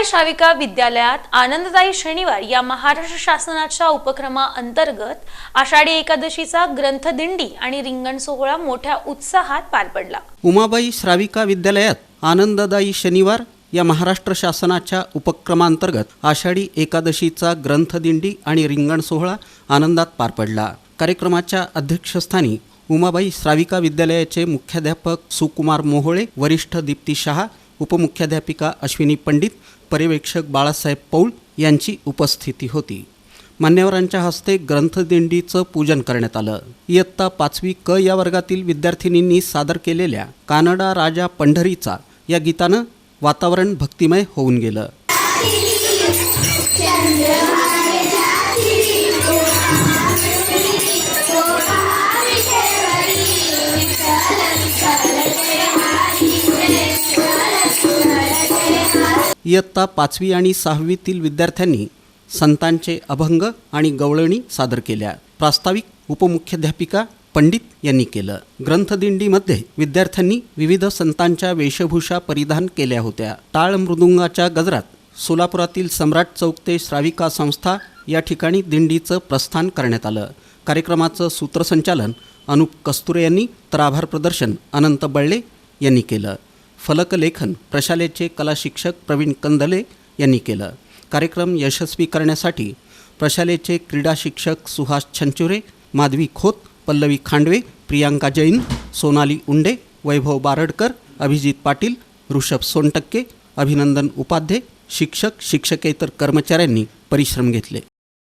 उमाबाई शाविका विद्यालयात आनंददायी शनिवार या महाराष्ट्र शासनाच्या उपक्रमाअंतर्गत आषाढी एकादशीचा ग्रंथदिंडी आणि रिंगण सोहळा मोठ्या उत्साहात पार पडला. उमाबाई श्राविका विद्यालयात आनंददायी शनिवार या महाराष्ट्र शासनाच्या उपक्रमांतर्गत आषाढी एकादशीचा ग्रंथदिंडी आणि रिंगण सोहळा आनंदात पार पडला. कार्यक्रमाच्या अध्यक्षस्थानी उमाबाई श्राविका विद्यालयाचे मुख्याध्यापक सुकुमार मोहोळे वरिष्ठ दीप्ती शहा उपमुख्याध्यापिका अश्विनी पंडित पर्यवेक्षक बाळासाहेब पौल यांची उपस्थिती होती. मान्यवरांच्या हस्ते ग्रंथदिंडीचं पूजन करण्यात आलं. इयत्ता पाचवी क या वर्गातील विद्यार्थिनींनी सादर केलेल्या कानडा राजा पंढरीचा या गीतानं वातावरण भक्तिमय होऊन गेलं. इयत्ता पाचवी आणि सहावीतील विद्यार्थ्यांनी संतांचे अभंग आणि गवळणी सादर केल्या. प्रास्ताविक उपमुख्याध्यापिका पंडित यांनी केलं. ग्रंथदिंडीमध्ये विद्यार्थ्यांनी विविध संतांच्या वेशभूषा परिधान केल्या होत्या. टाळ मृदुंगाच्या गजरात सोलापुरातील सम्राट चौक ते श्राविका संस्था या ठिकाणी दिंडीचं प्रस्थान करण्यात आलं. कार्यक्रमाचं सूत्रसंचालन अनुप कस्तुरे यांनी तर आभार प्रदर्शन अनंत बळ्ळे यांनी केलं. फलकलेखन प्रशालेचे कला शिक्षक प्रवीण कंदले यांनी केलं. कार्यक्रम यशस्वी करण्यासाठी प्रशालेचे क्रीडा शिक्षक सुहास छंचुरे माधवी खोत पल्लवी खांडवे प्रियांका जैन सोनाली उंडे वैभव बारडकर अभिजित पाटील ऋषभ सोनटक्के अभिनंदन उपाध्ये शिक्षक शिक्षकेतर कर्मचाऱ्यांनी परिश्रम घेतले.